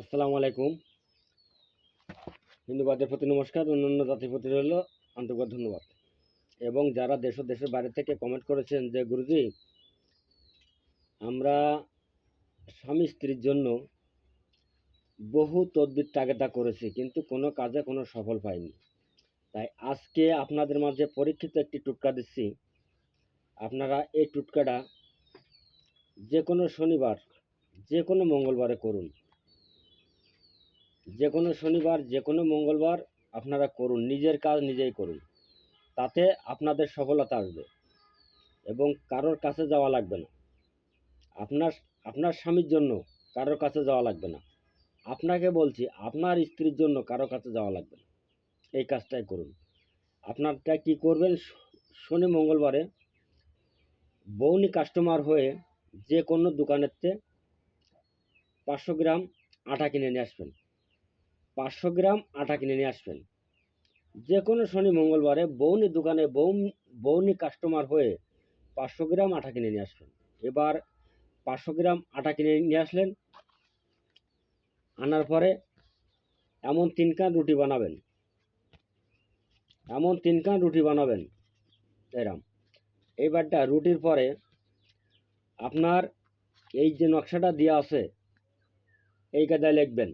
আসসালামু আলাইকুম। হিন্দুবাদের প্রতি নমস্কার, অন্যান্য জাতির প্রতি রইল আন্তরিক ধন্যবাদ। এবং যারা দেশ দেশের বাইরে থেকে কমেন্ট করেছেন যে, গুরুজি, আমরা স্বামী স্ত্রীর জন্য বহু তদবির তাগেদা করেছি, কিন্তু কোনো কাজে কোনো সফল পাইনি। তাই আজকে আপনাদের মাঝে পরীক্ষিত একটি টুটকা দিচ্ছি। আপনারা এই টুটকাটা যে কোনো শনিবার, যে কোনো মঙ্গলবারে করুন। যে কোনো শনিবার যে কোনো মঙ্গলবার আপনারা করুন, নিজের কাজ নিজেই করুন। তাতে আপনাদের সফলতা আসবে এবং কারোর কাছে যাওয়া লাগবে না। আপনার আপনার স্বামীর জন্য কারোর কাছে যাওয়া লাগবে না। আপনাকে বলছি, আপনার স্ত্রীর জন্য কারোর কাছে যাওয়া লাগবে না। এই কাজটাই করুন। আপনারটা কি করবেন? শনি মঙ্গলবারে বৌনি কাস্টমার হয়ে যে কোনো দোকানেরতে পাঁচশো গ্রাম আটা কিনে নিয়ে আসবেন। পাঁচশো গ্রাম আটা কিনে নিয়ে আসবেন। যে কোনো শনি, মঙ্গলবারে বৌনি দোকানে বৌ বৌনি কাস্টমার হয়ে পাঁচশো গ্রাম আটা কিনে নিয়ে আসবেন। এবার পাঁচশো গ্রাম আটা কিনে নিয়ে আসলেন। আনার পরে এমন তিন কান রুটি বানাবেন। এমন তিন কান রুটি বানাবেন। এরম। এইবারটা রুটির পরে আপনার এই যে নকশাটা দেওয়া আছে এই কাদায় লিখবেন।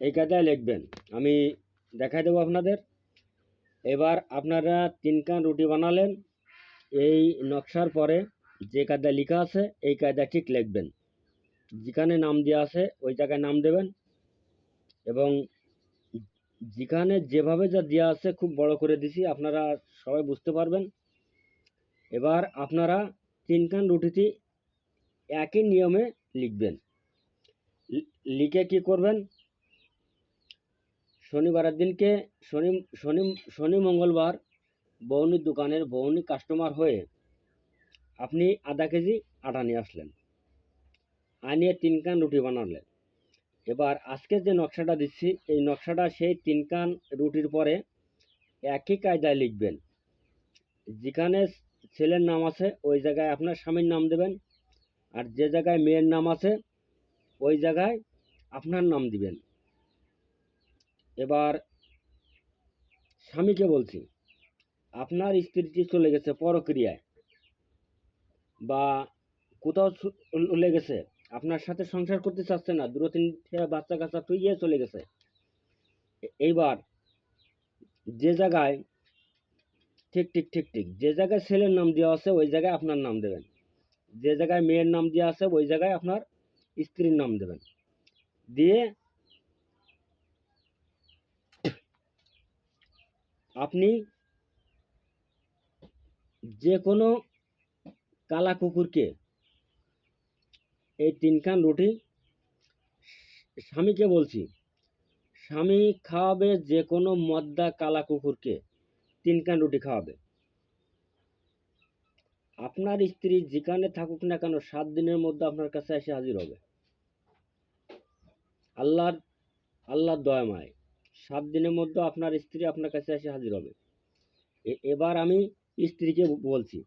এই কাদায় লিখবেন। আমি দেখাই দেবো আপনাদের। এবার আপনারা তিন কান রুটি বানালেন। এই নকশার পরে যে কায়দায় লেখা আছে, এই কায়দায় ঠিক লিখবেন। যেখানে নাম দেওয়া আছে, ওই জায়গায় নাম দেবেন এবং যেখানে যেভাবে যা দেওয়া আছে, খুব বড় করে দিছি, আপনারা সবাই বুঝতে পারবেন। এবার আপনারা তিন কান রুটিটি একই নিয়মে লিখবেন। লিখে কি করবেন? শনিবারের দিনকে শনি শনি শনি মঙ্গলবার বৌনির দোকানের বৌনি কাস্টমার হয়ে আপনি আধা কেজি আটা নিয়ে আসলেন। আনিয়ে তিন কান রুটি বানালেন। এবার আজকে যে নকশাটা দিচ্ছি, এই নকশাটা সেই তিন কান রুটির পরে একই কায়দায় লিখবেন। যেখানে ছেলের নাম আছে, ওই জায়গায় আপনার স্বামীর নাম দেবেন আর যে জায়গায় মেয়ের নাম আছে, ওই জায়গায় আপনার নাম দিবেন। এবার স্বামীকে বলছি, আপনার স্ত্রীটি চলে গেছে পরক্রিয়ায় বা কোথাও চলে গেছে, আপনার সাথে সংসার করতে চাচ্ছে না, দুটো তিনটে বাচ্চা কাচ্চা তুই গিয়ে চলে গেছে। এইবার যে জায়গায়, ঠিক ঠিক ঠিক ঠিক, যে জায়গায় ছেলের নাম দেওয়া আছে, ওই জায়গায় আপনার নাম দেবেন। যে জায়গায় মেয়ের নাম দেওয়া আছে, ওই জায়গায় আপনার স্ত্রীর নাম দেবেন। দিয়ে আপনি যে কোনো কালা কুকুরকে এই তিনখান রুটি স্বামীকে বলছি, স্বামী খাওয়াবে যে কোনো মদ্দা কালা কুকুরকে তিনখান রুটি খাওয়াবে। আপনার স্ত্রী যেখানে থাকুক না কেন সাত দিনের মধ্যে আপনার কাছে এসে হাজির হবে। আল্লাহর আল্লাহর দয়াময় সাত দিনের মধ্যে আপনার স্ত্রী আপনার কাছে এসে হাজির হবে। এবার আমি স্ত্রীকে বলছি,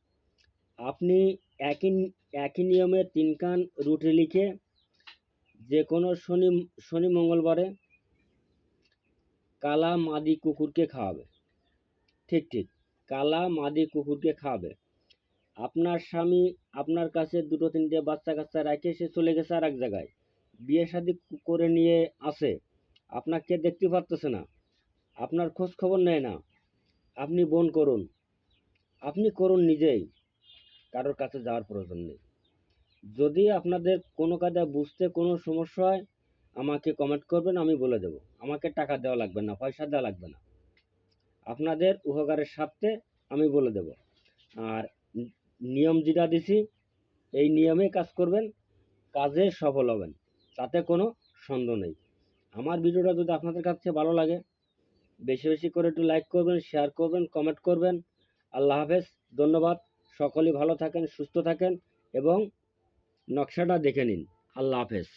আপনি একই একই নিয়মে তিন কান রুটি লিখে যে কোনো শনি শনি মঙ্গলবারে কালা মাদি কুকুরকে খাওয়াবে। ঠিক ঠিক, কালা মাদি কুকুরকে খাওয়াবে। আপনার স্বামী আপনার কাছে দুটো, তিনটে বাচ্চা কাচ্চা রেখে সে চলে গেছে আর এক জায়গায়। বিয়ে শাদি করে নিয়ে আসে। আপনাকে দেখতে পারতেছে না। আপনার খোঁজ খবর নেয় না। আপনি বোন করুন। আপনি করুন নিজেই। কারোর কাছে যাওয়ার প্রয়োজন নেই। যদি আপনাদের কোনো কাজে বুঝতে কোনো সমস্যা হয়, আমাকে কমেন্ট করবেন, আমি বলে দেবো। আমাকে টাকা দেওয়া লাগবে না, পয়সা দেওয়া লাগবে না। আপনাদের উপকারের স্বার্থে আমি বলে দেব। আর নিয়ম যেটা দিছি, এই নিয়মে কাজ করবেন, কাজে সফল হবেন। তাতে কোনো সন্দেহ নেই। আমার ভিডিওটা যদি আপনাদের কাছে ভালো লাগে, বেশি বেশি করে একটু লাইক করবেন শেয়ার করবেন কমেন্ট করবেন। আল্লাহ হাফেজ, ধন্যবাদ। সকলেই ভালো থাকেন, সুস্থ থাকেন এবং নকশাটা দেখে নিন। আল্লাহ হাফেজ।